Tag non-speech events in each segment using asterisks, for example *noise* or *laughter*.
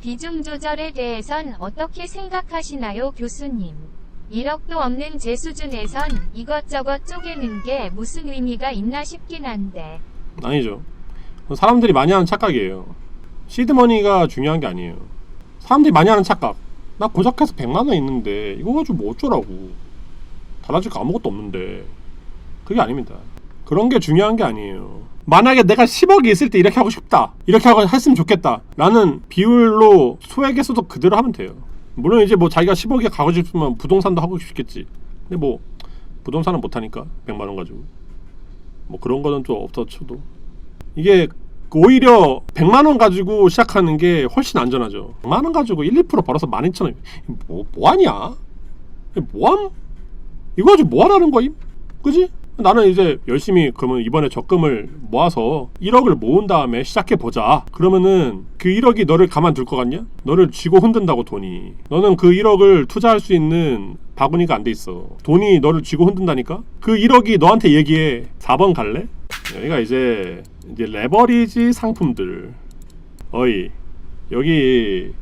비중 조절에 대해선 어떻게 생각하시나요, 교수님? 1억도 없는 제 수준에선 이것저것 쪼개는 게 무슨 의미가 있나 싶긴 한데. 아니죠. 사람들이 많이 하는 착각이에요. 시드머니가 중요한 게 아니에요. 사람들이 많이 하는 착각. 나 고작해서 100만 원 있는데 이거 가지고 뭐 어쩌라고. 달라질 거 아무것도 없는데. 그게 아닙니다. 그런 게 중요한 게 아니에요. 만약에 내가 10억이 있을 때 이렇게 하고 싶다. 이렇게 하고 했으면 좋겠다. 라는 비율로 소액에서도 그대로 하면 돼요. 물론 이제 뭐 자기가 10억에 가고 싶으면 부동산도 하고 싶겠지. 근데 뭐 부동산은 못 하니까 100만 원 가지고. 뭐 그런 거는 또 없다 쳐도 이게 오히려 100만 원 가지고 시작하는 게 훨씬 안전하죠. 100만 원 가지고 1, 2% 벌어서 12,000원. 뭐, 뭐 하냐? 이게 뭐함? 이거 가지고 뭐 하라는 거임? 그지? 나는 이제 열심히 그러면 이번에 적금을 모아서 1억을 모은 다음에 시작해 보자. 그러면은 그 1억이 너를 가만둘 것 같냐? 너를 쥐고 흔든다고 돈이. 너는 그 1억을 투자할 수 있는 바구니가 안 돼 있어. 돈이 너를 쥐고 흔든다니까? 그 1억이 너한테 얘기해. 4번 갈래? 여기가 이제 이제 레버리지 상품들. 어이 여기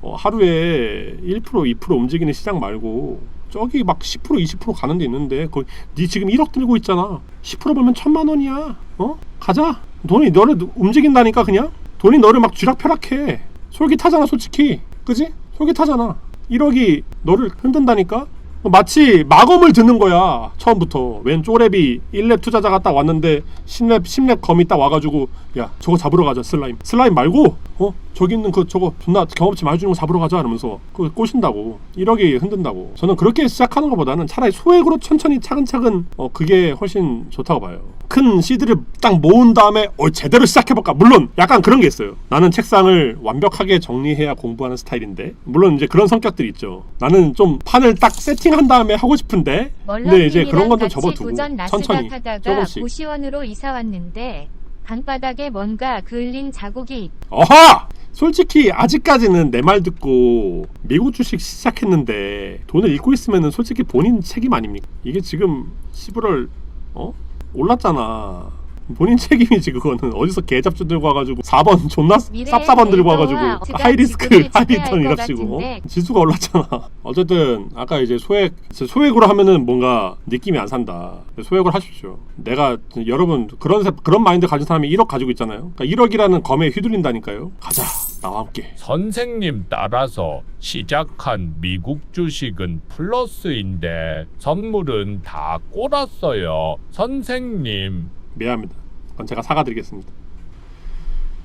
어, 하루에 1% 2% 움직이는 시장 말고 저기 막 10% 20% 가는 데 있는데 거기 네 지금 1억 들고 있잖아. 10% 벌면 천만 원이야. 어? 가자. 돈이 너를 움직인다니까 그냥? 돈이 너를 막 쥐락펴락해. 솔깃하잖아 솔직히. 그지? 솔깃하잖아. 1억이 너를 흔든다니까 마치 마검을 듣는 거야 처음부터. 웬 쪼랩이 1렙 투자자가 딱 왔는데 10렙 10렙 검이 딱 와가지고 야 저거 잡으러 가자 슬라임. 슬라임 말고 어? 저기 있는 그 저거 존나 경험치 많이 주는 거 잡으러 가자 이러면서 그거 꼬신다고. 1억이 흔든다고. 저는 그렇게 시작하는 것보다는 차라리 소액으로 천천히 차근차근 어 그게 훨씬 좋다고 봐요 큰 시드를 딱 모은 다음에 어 제대로 시작해볼까 물론 약간 그런 게 있어요 나는 책상을 완벽하게 정리해야 공부하는 스타일인데 물론 이제 그런 성격들이 있죠 나는 좀 판을 딱 세팅한 다음에 하고 싶은데 근데 이제 그런 건 좀 접어두고 천천히 조금씩 고시원으로 이사 왔는데 방바닥에 뭔가 그을린 자국이 있- 어하! 솔직히 아직까지는 내 말 듣고 미국 주식 시작했는데 돈을 잃고 있으면은 솔직히 본인 책임 아닙니까? 이게 지금 11월 어? 올랐잖아. 본인 *laughs* 책임이지 그거는. 어디서 개잡주 들고 와가지고 4번 존나 쌉싸번 들고 와가지고 하이리스크 지금을 하이리턴 지켜야 할 이랍시고. 것 어? 지수가 올랐잖아. *laughs* 어쨌든 아까 이제 소액 소액으로 하면은 뭔가 느낌이 안 산다. 소액을 하십시오. 내가 여러분 그런 사- 그런 마인드 가진 사람이 1억 가지고 있잖아요. 그러니까 1억이라는 검에 휘둘린다니까요. 가자 나와 함께 선생님 따라서 시작한 미국 주식은 플러스인데 선물은 다 꼬랐어요. 선생님. 미안합니다 그건 제가 사과드리겠습니다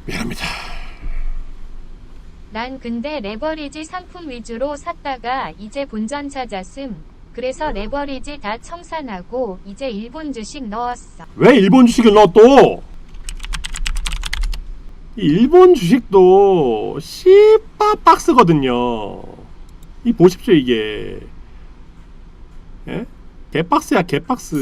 미안합니다 난 근데 레버리지 상품 위주로 샀다가 이제 본전 찾았음. 그래서 레버리지 다 청산하고 이제 일본 주식 넣었어. 왜 일본 주식을 넣어 또? 이 일본 주식도 씨빠 박스거든요. 이 보십시오 이게. 예? 개박스야 개박스.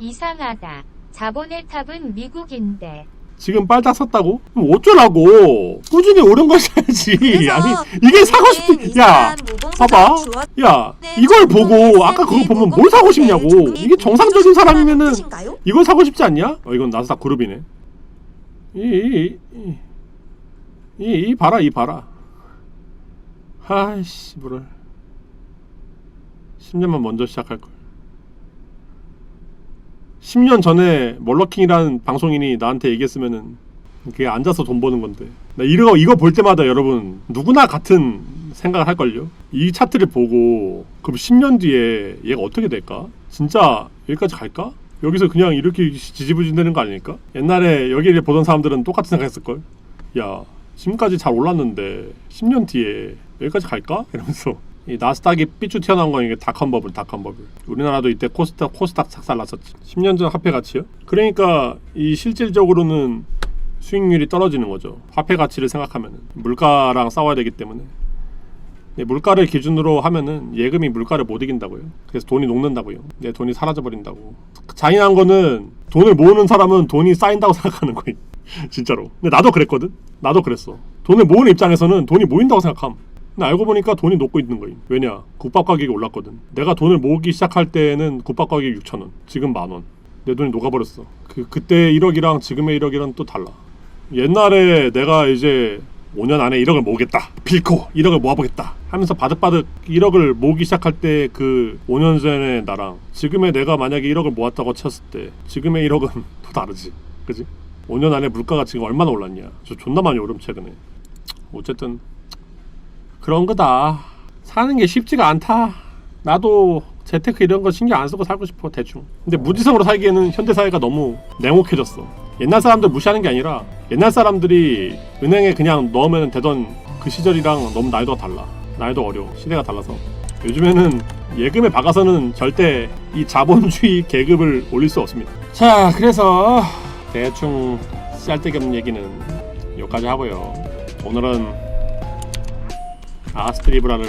이상하다. 자본의 탑은 미국인데. 지금 빨딱 샀다고? 그럼 어쩌라고? 꾸준히 오른 거 사야지. 아니 이게 사고 싶은 야 봐봐. 야 이걸 보고 아까 그거 보면 뭘 사고 싶냐고. 이게 정상적인 사람이면은 이걸 사고 싶지 않냐? 어 이건 나스닥 그룹이네. 이이이 이, 이, 이 봐라 이 봐라. 하이씨 뭐를 10년만 먼저 시작할 걸. 10년 전에 멀러킹이라는 방송인이 나한테 얘기했으면은 그게 앉아서 돈 버는 건데. 나 이거 이거 볼 때마다 여러분 누구나 같은 생각을 할 걸요. 이 차트를 보고 그럼 10년 뒤에 얘가 어떻게 될까? 진짜 여기까지 갈까? 여기서 그냥 이렇게 지지부진되는 거 아닐까? 옛날에 여기를 보던 사람들은 똑같은 생각했을 걸. 야 지금까지 잘 올랐는데 10년 뒤에 여기까지 갈까? 이러면서 이 나스닥이 삐쭉 튀어나온 건 이게 닷컴 버블, 닷컴 버블. 우리나라도 이때 코스닥 코스닥 착살 났었지. 10년 전 화폐 가치요? 그러니까 이 실질적으로는 수익률이 떨어지는 거죠. 화폐 가치를 생각하면은 물가랑 싸워야 되기 때문에. 네, 물가를 기준으로 하면은 예금이 물가를 못 이긴다고요. 그래서 돈이 녹는다고요. 내 돈이 사라져 버린다고. 잔인한 거는 돈을 모으는 사람은 돈이 쌓인다고 *laughs* 생각하는 거예요. 진짜로. 근데 나도 그랬거든. 나도 그랬어. 돈을 모으는 입장에서는 돈이 모인다고 생각함. 근데 알고 보니까 돈이 녹고 있는 거임. 왜냐? 국밥 가격이 올랐거든. 내가 돈을 모으기 시작할 때는 국밥 가격이 6천 원. 지금 만 원. 내 돈이 녹아버렸어. 그 그때 1억이랑 지금의 1억이랑 또 달라. 옛날에 내가 이제 5년 안에 1억을 모으겠다. 빌코 1억을 모아보겠다. 하면서 바득바득 1억을 모으기 시작할 때 그 5년 전의 나랑 지금의 내가 만약에 1억을 모았다고 쳤을 때 지금의 1억은 *laughs* 또 다르지. 그지? 5년 안에 물가가 지금 얼마나 올랐냐. 저 존나 많이 오름 최근에. 어쨌든 그런 거다. 사는 게 쉽지가 않다. 나도 재테크 이런 거 신경 안 쓰고 살고 싶어 대충. 근데 무지성으로 살기에는 현대 사회가 너무 냉혹해졌어. 옛날 사람들 무시하는 게 아니라 옛날 사람들이 은행에 그냥 넣으면 되던 그 시절이랑 너무 나이도가 달라. 나이도 어려. 시대가 달라서. 요즘에는 예금에 박아서는 절대 이 자본주의 *laughs* 계급을 올릴 수 없습니다. 자, 그래서 대충 쌀데기 없는 얘기는 여기까지 하고요. 오늘은 아스트리브라를